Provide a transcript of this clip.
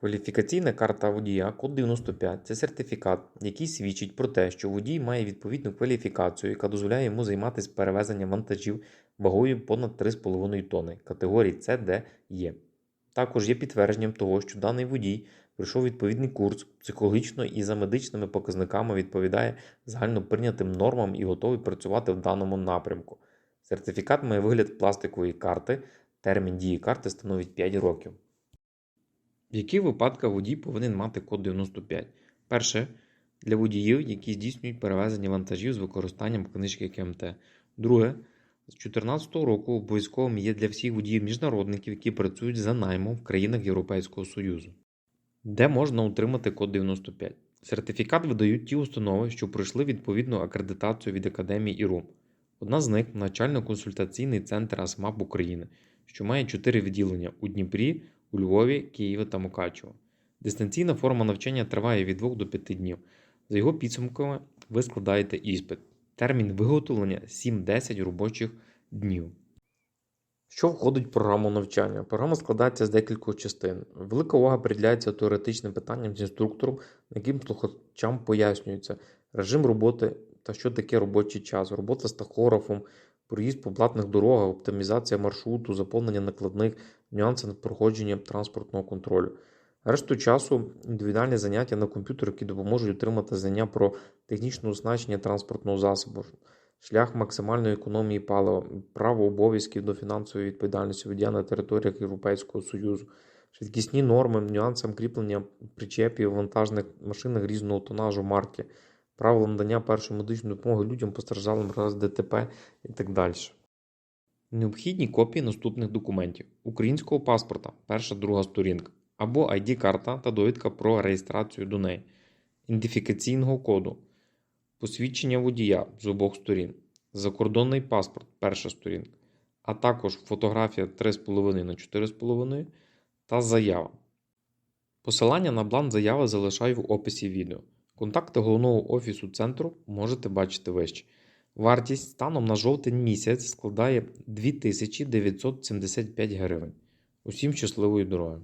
Кваліфікаційна карта водія код 95 це сертифікат, який свідчить про те, що водій має відповідну кваліфікацію, яка дозволяє йому займатися перевезенням вантажів вагою понад 3,5 тонни категорії С, Д, Є. Також є підтвердженням того, що даний водій пройшов відповідний курс психологічно і за медичними показниками відповідає загально прийнятим нормам і готовий працювати в даному напрямку. Сертифікат має вигляд пластикової карти. Термін дії карти становить 5 років. В яких випадках водій повинен мати код 95? Перше, для водіїв, які здійснюють перевезення вантажів з використанням книжки КМТ. Друге, з 2014 року обов'язковим є для всіх водіїв-міжнародників, які працюють за наймом в країнах Європейського Союзу. Де можна отримати код 95? Сертифікат видають ті установи, що пройшли відповідну акредитацію від Академії ІРУ. Одна з них навчально-консультаційний центр АСМАП України, що має чотири відділення у Дніпрі, у Львові, Києві та Мукачево. Дистанційна форма навчання триває від 2 до 5 днів. За його підсумками ви складаєте іспит. Термін виготовлення 7-10 робочих днів. Що входить в програму навчання? Програма складається з декількох частин. Велика увага приділяється теоретичним питанням з інструктором, яким слухачам пояснюється режим роботи та що таке робочий час, робота з тахографом, проїзд по платних дорогах, оптимізація маршруту, заповнення накладних, нюанси проходження транспортного контролю. Решту часу індивідуальні заняття на комп'ютері, які допоможуть отримати знання про технічне оснащення транспортного засобу, шлях максимальної економії палива, право обов'язків до фінансової відповідальності водія на територіях Європейського Союзу, швидкісні норми, нюансам кріплення причепів, вантажних машинах різного тонажу марки, правила надання першої медичної допомоги людям постраждалим раз ДТП і так далі. Необхідні копії наступних документів: українського паспорта, перша друга сторінка, або ID-карта та довідка про реєстрацію до неї, ідентифікаційного коду, посвідчення водія з обох сторін, закордонний паспорт, перша сторінка, а також фотографія 3,5 на 4,5 та заява. Посилання на бланк заяви залишаю в описі відео. Контакти головного офісу центру можете бачити вище. Вартість станом на жовтень місяць складає 2975 гривень. Усім щасливої дороги!